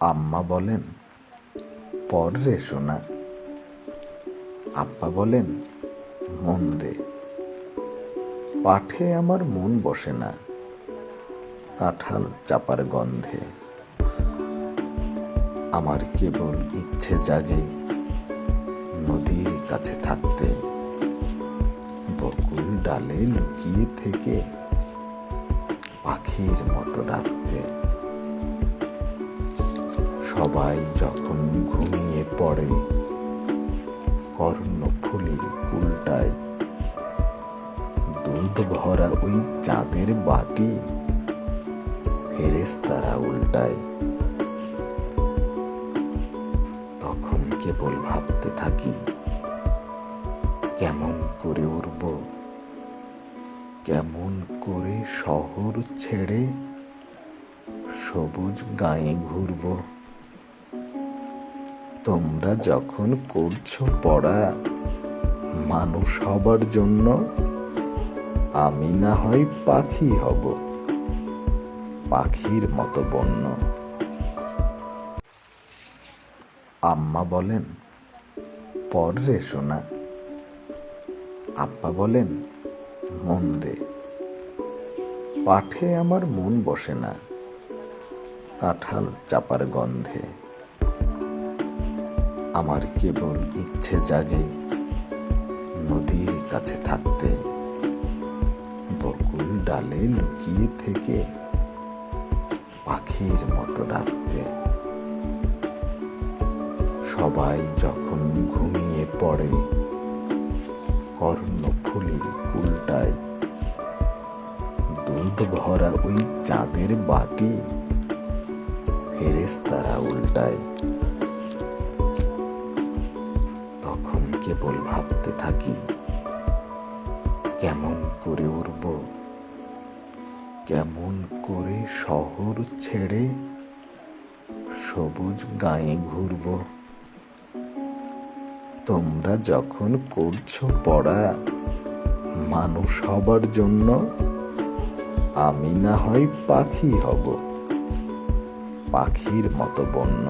আম্মা বলেন, পর রে সোনা। আব্বা বলেন, মন দে। পাঠে আমার মন বসে না, কাঁঠাল চাপার গন্ধে। আমার কেবল ইচ্ছে জাগে নদীর কাছে থাকতে, বকুল ডালে লুকিয়ে থেকে পাখির মতো ডাকতে। সবাই যখন ঘুমিয়ে পড়ে, কর্ণফুলির উল্টায়, দুধ ভরা ওই চাঁদের বাটি? ফেরেস্তারা উল্টায়, তখন কেবল ভাবতে থাকি, কেমন করে উড়ব? কেমন করে শহর ছেড়ে সবুজ গায়ে ঘুরব? তোমরা যখন করছ পড়া, মানুষ হবার জন্য আমি না হয় পাখি হব, পাখির মতো বন্য। আম্মা বলেন পর রে সোনা। আব্বা বলেন, মন দে। পাঠে আমার মন বসে না, কাঁঠাল চাপার গন্ধে। আমার কেবল ইচ্ছে জাগে নদীর কাছে থাকতে। বকুল ডালে লুকিয়ে থেকে পাখির মতো ডাকতে। সবাই যখন ঘুমিয়ে পড়ে, কর্ণফুলির উল্টায় দুধ ভরা ওই চাঁদের বাটি ফেরেস্তারা উল্টায় তখন কেবল ভাবতে থাকি, কেমন করে উড়ব? কেমন করে শহর ছেড়ে সবুজ গায়ে ঘুরব? তোমরা যখন করছ পড়া, মানুষ হবার জন্য আমি না হয় পাখি হব, পাখির মতো বন্য।